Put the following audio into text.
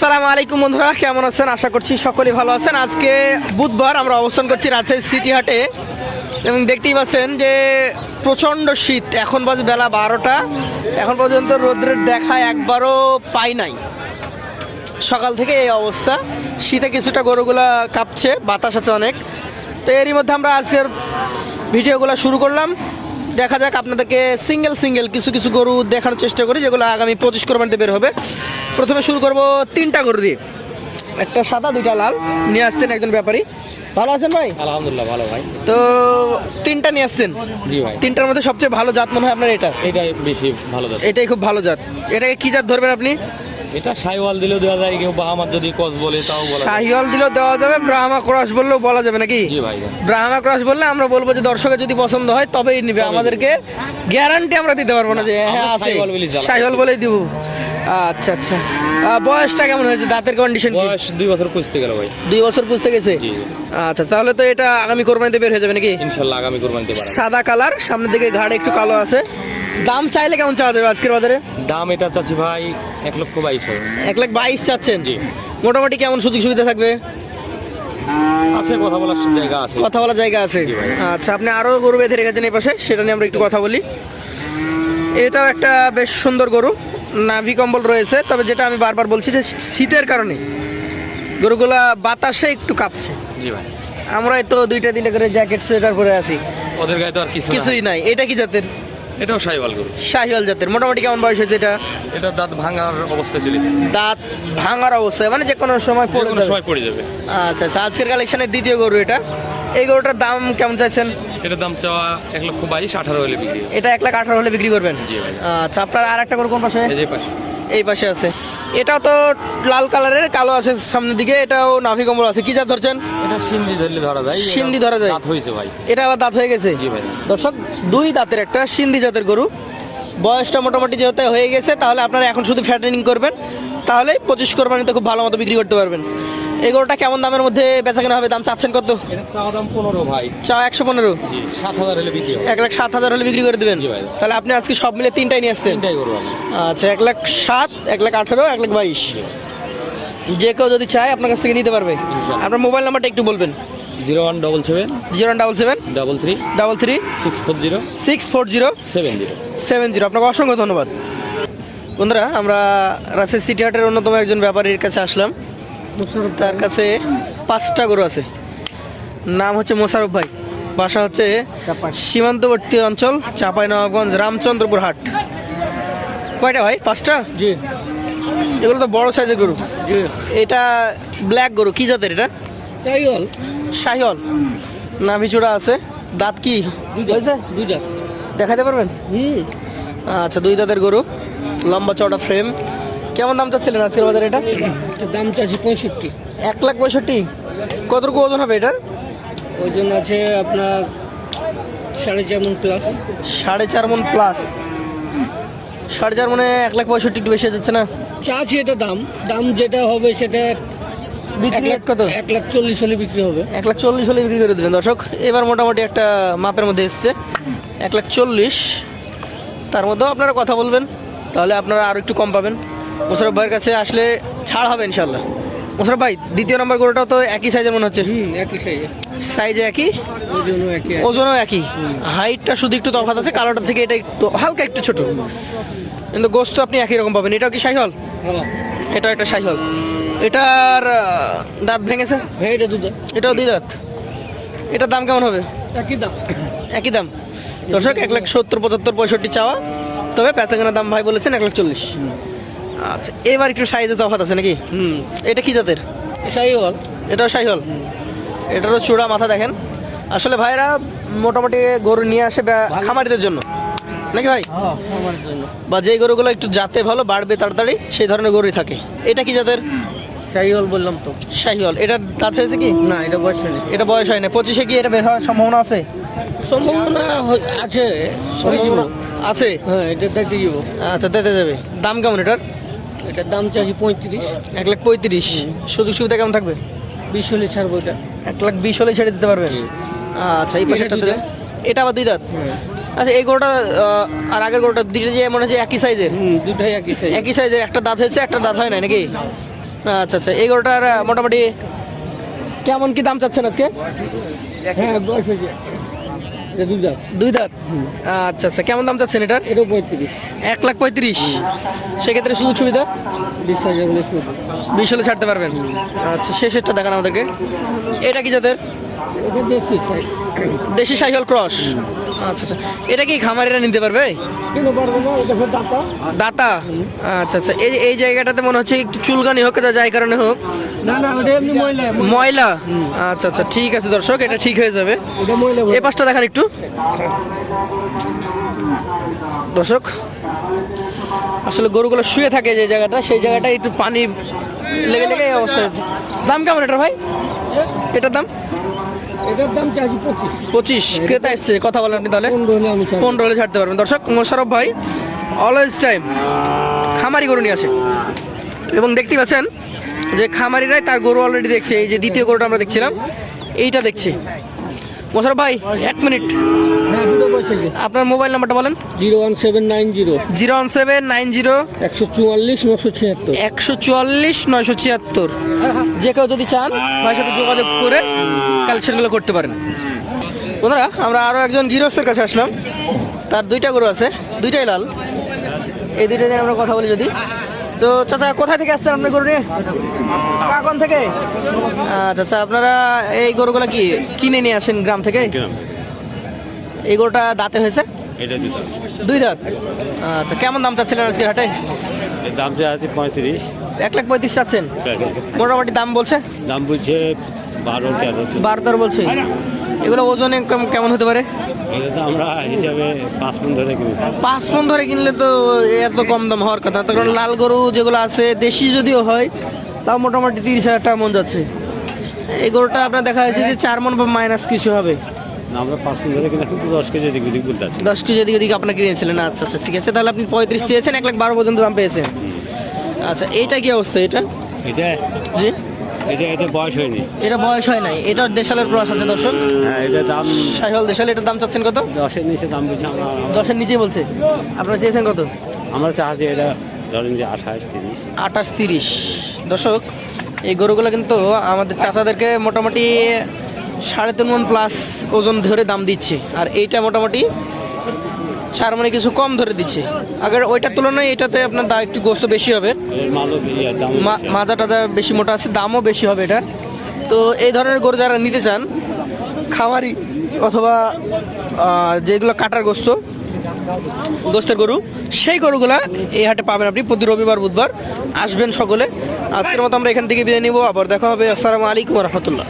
আসসালামু আলাইকুম বন্ধুরা, কেমন আছেন? আশা করছি সকলেই ভালো আছেন। আজকে বুধবার আমরা অবস্থান করছি রাজশাহী সিটি হাটে। এবং দেখতেই পাচ্ছেন যে প্রচণ্ড শীত। এখন বাজে বেলা বারোটা। এখন পর্যন্ত রোদ্রের দেখা একবারও পাই নাই। সকাল থেকে এই অবস্থা। শীতে কিছুটা গরুগুলা কাঁপছে, বাতাস আছে অনেক। তো এরই মধ্যে আমরা আজকের ভিডিওগুলো শুরু করলাম। দেখা যাক আপনাদেরকে সিঙ্গেল সিঙ্গেল কিছু কিছু গরু দেখানোর চেষ্টা করি, যেগুলো আগামী পঁচিশ কোরবানিতে বের হবে। প্রথমে শুরু করব তিনটা গরু দিয়ে। একটা সাদা দুইটা লাল। নিয়ে আসছেন একজন ব্যাপারী। ভালো আছেন ভাই? আলহামদুলিল্লাহ ভালো ভাই। তো তিনটা নিয়ে আসছেন? জি ভাই। তিনটার মধ্যে সবচেয়ে ভালো জাত মনে হয় আপনার এটা? এটাই বেশি ভালো দাম এটাই খুব ভালো জাত। এটাকে কি জাত ধরবেন আপনি? এটা সাইওয়াল দিলেও দেওয়া যায় কেউ বা আমার যদি কস বলে তাও বলা। শাহিওয়াল দিলেও দেওয়া যাবে ব্রাহ্মা ক্রস বললেও বলা যাবে নাকি? জি ভাই। ব্রাহ্মা ক্রস বললে আমরা বলব যে দর্শকের যদি পছন্দ হয় তবেই নিবে। আমাদেরকে গ্যারান্টি আমরা দিতে পারব না যে হ্যাঁ আছে। শাহিওয়াল বলেই দিব। আচ্ছা আচ্ছা। বয়সটা কেমন হয়েছে? দাঁতের কন্ডিশন বয়স দুই বছর পুষতে গেল ভাই। দুই বছর পুষতে গেছে। আচ্ছা তাহলে তো এটা আগামী কোরবানিতে বের হয়ে যাবে নাকি? ইনশাল্লাহ আগামী কোরবানিতে পারা সাদা কালার সামনের দিকে ঘাড়ে একটু কালো আছে। দাম চাইলে কেমন চাওয়া যাবে আজকের বাজারে? দাম এটা চাচ্ছি ভাই এক লক্ষ বাইশ হবে এক লাখ বাইশ চাচ্ছেন? জি। মোটামুটি কেমন সুযোগ সুবিধা থাকবে? আছে কথা বলার জায়গা আছে। কথা বলার জায়গা আছে। আচ্ছা আপনি আরও গরু বেঁধে রেখেছেন এই পাশে সেটা নিয়ে আমরা একটু কথা বলি। এটাও একটা বেশ সুন্দর গরু। নাভি কম্বল রয়েছে তবে যেটা আমি বারবার বলছি যে শীতের কারণে গরুগুলা বাতাসে একটু কাঁপছে। জি ভাই। আমরা তো দুইটা তিনটা করে জ্যাকেট সোয়েটার পরে আছি। ওদের গায়ে তো আর কিছু কিছুই নাই। এটা কি জাতের? এটাও সাইওয়াল গরু। শাহিওয়াল জাতের। মোটামুটি কেমন বয়স হয়েছে এটা? এটা দাঁত ভাঙার অবস্থায় চলেছে দাঁত ভাঙার অবস্থায় মানে যে কোনো সময় পড়ে যাবে। সময় পড়ে যাবে। আচ্ছা আচ্ছা আজকের কালেকশনের দ্বিতীয় গরু এটা? এই গরুটার দাম কেমন চাইছেন? এটার দাম চাওয়া এক লক্ষ বাইশ আঠারো হলে বিক্রি এটা এক লাখ আঠারো হলে বিক্রি করবেন? জি আচ্ছা আপনার আর একটা গরু কোন পাশে? এই পাশে। এই পাশে আছে। এটাও তো লাল কালারের কালো আছে সামনের দিকে এটাও নাভি কম্বল আছে। কি জাত ধরছেন? এটা সিন্ধি ধরলে ধরা যায়। সিন্ধি ধরা যায়? দাঁত হয়েছে ভাই। এটা আবার দাঁত হয়ে গেছে? জি ভাই। দর্শক দুই দাঁতের একটা সিন্ধি জাতের গরু। বয়সটা মোটামুটি যেহেতু হয়ে গেছে তাহলে আপনারা এখন শুধু ফ্যাটেনিং করবেন তাহলে পঁচিশ কোরবানিতে খুব ভালো মতো বিক্রি করতে পারবেন। এই গরুটা কেমন দামের মধ্যে বেচা কেনা হবে? দাম চাচ্ছেন কত? চাওয়া দাম পনেরো ভাই। চা একশো পনেরো? সাত হাজার হলে বিক্রি এক লাখ সাত হাজার হলে বিক্রি করে দেবেন? ভাই। তাহলে আপনি আজকে সব মিলে তিনটাই নিয়ে আসছেন? আচ্ছা এক লাখ সাত এক লাখ আঠারো এক লাখ বাইশ। যে কেউ যদি চায় আপনার কাছ থেকে নিতে পারবে। আপনার মোবাইল নাম্বারটা একটু বলবেন। Zero one double seven. Zero double seven. Double three. Double three. Six four zero. Six four zero. Seven zero. Seven zero. আপনাকে অসংখ্য ধন্যবাদ। বন্ধুরা আমরা রাজশাহী সিটি হাটের অন্যতম একজন ব্যাপারীর কাছে আসলাম। তার কাছে পাঁচটা গরু আছে। নাম হচ্ছে মোশারফ ভাই। বাসা হচ্ছে সীমান্তবর্তী অঞ্চল চাঁপাইনবাবগঞ্জ রামচন্দ্রপুর হাট কয়টা ভাই? পাঁচটা? জি। এগুলো তো বড় সাইজের গরু। এটা ব্ল্যাক গরু কি জাতের এটা? চাইল শাহিওয়াল। নাভিচূড়া আছে। দাঁত কি হয়েছে? দুই দাঁত। দেখাতে পারবেন? আচ্ছা দুই দাঁতের গরু। লম্বা চওড়া ফ্রেম কেমন দাম চাচ্ছিলেন আজকের বাজারে এটা? দাম চাচ্ছি পঁয়ষট্টি। এক লাখ পঁয়ষট্টি। কতটুকু ওজন হবে এটার? ওজন আছে আপনার সাড়ে চার মন প্লাস সাড়ে চার মন প্লাস সাড়ে চার মনে এক লাখ পঁয়ষট্টি একটু বেশি যাচ্ছে না? চাচ্ছি এটা দাম। দাম যেটা হবে সেটা বিক্রি রেট কত? এক লাখ চল্লিশ হলে বিক্রি হবে। এক লাখ চল্লিশ হলে বিক্রি করে দেবেন। দর্শক এবার মোটামুটি একটা মাপের মধ্যে এসছে। এক লাখ চল্লিশ। তার মধ্যেও আপনারা কথা বলবেন। তাহলে আপনারা আরও একটু কম পাবেন। মোশারফ ভাইয়ের কাছে আসলে ছাড় হবে ইনশাল্লাহ মোশারফ ভাই দ্বিতীয় নম্বর গরুটাও তো একই সাইজের মনে হচ্ছে? একই সাইজে সাইজে একই? ওজনও একই হাইটটা শুধু একটু তফাৎ আছে কালোটা থেকে এটা একটু হালকা একটু ছোট। কিন্তু গোস্ত আপনি একই রকম পাবেন। এটাও কি সাইহল? হ্যাঁ। এটাও একটা সাইহল। এটার দাঁত ভেঙেছে? হ্যাঁ এটা দুধ এটাও দুই দাঁত? এটার দাম কেমন হবে? একই দাম। একই দাম? দর্শক এক লাখ সত্তর পঁচাত্তর পঁয়ষট্টি চাওয়া। তবে প্যাঁচাগানের দাম ভাই বলেছেন এক লাখ চল্লিশ। আচ্ছা এবার একটু সাইজে তফাৎ আছে নাকি? হুম। এটা কি জাতের? এসাই হল এটাও সাইহল? এটারও চূড়া মাথা দেখেন। আসলে ভাইরা মোটামুটি গরু নিয়ে আসে খামারিদের জন্য। নাকি ভাই? হ্যাঁ জন্য। বা যেই গরুগুলো একটু জাতে ভালো বাড়বে তাড়াতাড়ি সেই ধরনের গরুই থাকে। এটা কি জাতের? সাই বললাম তো। শাহিওয়াল এটা দাঁত হয়েছে কি? না এটা বয়স নেই এটা বয়স হয় না পঁচিশে কি এটা বের হওয়ার সম্ভাবনা আছে? সম্ভাবনা আছে। আছে? হ্যাঁ এটা দেখতে যাব আচ্ছা দিতে যাবে। দাম কেমন এটার? এটার দাম চাচ্ছি পঁয়ত্রিশ। এক লাখ পঁয়ত্রিশ। সুযোগ সুবিধা কেমন থাকবে? বিশ হলে ছাড়বো এটা। এক লাখ বিশ হলে ছেড়ে দিতে পারবে? আচ্ছা এই পাশে এটা আবার দুই দাঁত। আচ্ছা এই গরুটা আর আগের গরুটা দুইটা যে মনে হচ্ছে একই সাইজের দুটাই একই সাইজ একই সাইজের একটা দাঁত হয়েছে একটা দাঁত হয় না নাকি? আচ্ছা আচ্ছা এই গরুটার মোটামুটি কেমন কি দাম চাচ্ছেন আজকে? হ্যাঁ দুই দাঁত। দুই দাঁত? আচ্ছা আচ্ছা। কেমন দাম চাচ্ছেন এটার? এটাও পঁয়ত্রিশ। এক লাখ পঁয়ত্রিশ। সেক্ষেত্রে সুযোগ সুবিধা? বিশ হলে ছাড়তে পারবেন? আচ্ছা শেষেরটা দেখান আমাদেরকে। এটা কি যাদের দেশি সাইকেল ক্রস। আচ্ছা আচ্ছা। এটা কি খামারিরা নিতে পারবে? এটা দাঁতা। আচ্ছা আচ্ছা। এই এই জায়গাটাতে মনে হচ্ছে একটু চুলকানি হোক এটা যাই কারণে হোক না না ওটা ময়লা আচ্ছা আচ্ছা ঠিক আছে দর্শক এটা ঠিক হয়ে যাবে। এটা এই পাশটা দেখান একটু। দর্শক আসলে গরুগুলো শুয়ে থাকে যে জায়গাটা সেই জায়গাটা একটু পানি লেগে লেগে এই অবস্থা দাম কেমন এটার ভাই? এটার দাম? এটার দাম চাইছি পঁচিশ। পঁচিশ। ক্রেতা এসছে কথা বলেন আপনি তাহলে। পনেরো হলে ছাড়তে পারবেন। দর্শক মোশারফ ভাই অলওয়েজ টাইম খামারি গরু নিয়ে আসে। এবং দেখতেই পাচ্ছেন যে খামারিরাই তার গরু অলরেডি দেখছে এই যে দ্বিতীয় গরুটা আমরা দেখছিলাম এইটা দেখছি। মোশারফ ভাই এক মিনিট। হ্যাঁ আপনার মোবাইল নাম্বারটা বলেন। Zero one seven nine zero. Zero one seven nine zero. একশো চুয়াল্লিশ নশো ছিয়াত্তর। একশো চুয়াল্লিশ নয়শো ছিয়াত্তর। যে কেউ যদি চান ভাইয়ের সাথে যোগাযোগ করে কালেকশনগুলো করতে পারেন। বন্ধুরা আমরা আরও একজন গৃহস্থের কাছে আসলাম। তার দুইটা গরু আছে দুইটাই লাল। এই দুইটা নিয়ে আমরা কথা বলি যদি। তো চাচা কোথায় থেকে আসছেন আপনি গরু নিয়ে? কাকন থেকে? আচ্ছা আচ্ছা আপনারা এই গরুগুলো কি কিনে নিয়ে আসেন গ্রাম থেকে? এই গরুটা দাঁতে হয়েছে? দুই দাঁত। আচ্ছা কেমন দাম চাচ্ছিলেন আজকের হাটে? দাম আছে পঁয়ত্রিশ। এক লাখ পঁয়ত্রিশ চাচ্ছেন। মোটামুটি দাম বলছে? দাম বুঝছে বারো তেরো বারো এগুলো ওজনে কেম- কেমন হতে পারে? এটা তো আমরা হিসাবে পাঁচ মন ধরে কিনেছি। পাঁচ মন ধরে কিনলে তো এত কম দাম হওয়ার কথা। তো কারণ লাল গরু যেগুলো আছে দেশি যদিও হয় তাও মোটামুটি তিরিশ হাজার টাকা মন যাচ্ছে। এই গরুটা আপনার দেখা যাচ্ছে যে চার মন বা মাইনাস কিছু হবে। আমরা পাঁচ মন ধরে কিনে কিন্তু দশ কেজি দিক দিক বলতে দশ কেজি এদিকে ওদিকে আপনার কিনেছিলেন। আচ্ছা আচ্ছা ঠিক আছে। তাহলে আপনি পঁয়ত্রিশ চেয়েছেন এক লাখ বারো পর্যন্ত দাম পেয়েছেন। আচ্ছা এইটা কি অবস্থা এটা? এটা জি। এটা এটা বয়স হয়নি। এটা বয়স হয় নাই। এটা দেশালের ক্রস আছে দর্শক। হ্যাঁ এটা দাম সাইহল দেশাল এটার দাম চাচ্ছেন কত? দশের নিচে দাম বলছে আমরা দশের নিচেই বলছে। আপনারা চেয়েছেন কত? আমরা চাচ্ছি এটা ধরেন যে আঠাশ তিরিশ। আঠাশ তিরিশ। দর্শক এই গরুগুলো কিন্তু আমাদের চাচাদেরকে মোটামুটি সাড়ে তিন মন প্লাস ওজন ধরে দাম দিচ্ছে। আর এইটা মোটামুটি চার মানে কিছু কম ধরে দিচ্ছে। আগের ওইটার তুলনায় এটাতে আপনার দা একটু গোস্ত বেশি হবে। মাজা টাজা বেশি মোটা আছে, দামও বেশি হবে এটা তো এই ধরনের গরু যারা নিতে চান, খামারি অথবা যেগুলো কাটার গোস্ত, গোস্তের গরু, সেই গরুগুলা এই হাটে পাবেন আপনি প্রতি রবিবার, বুধবার। আসবেন সকলে। আজকের মতো আমরা এখান থেকে বিদায় নিব। আবার দেখা হবে। আসসালামু আলাইকুম রহমতুল্লাহ।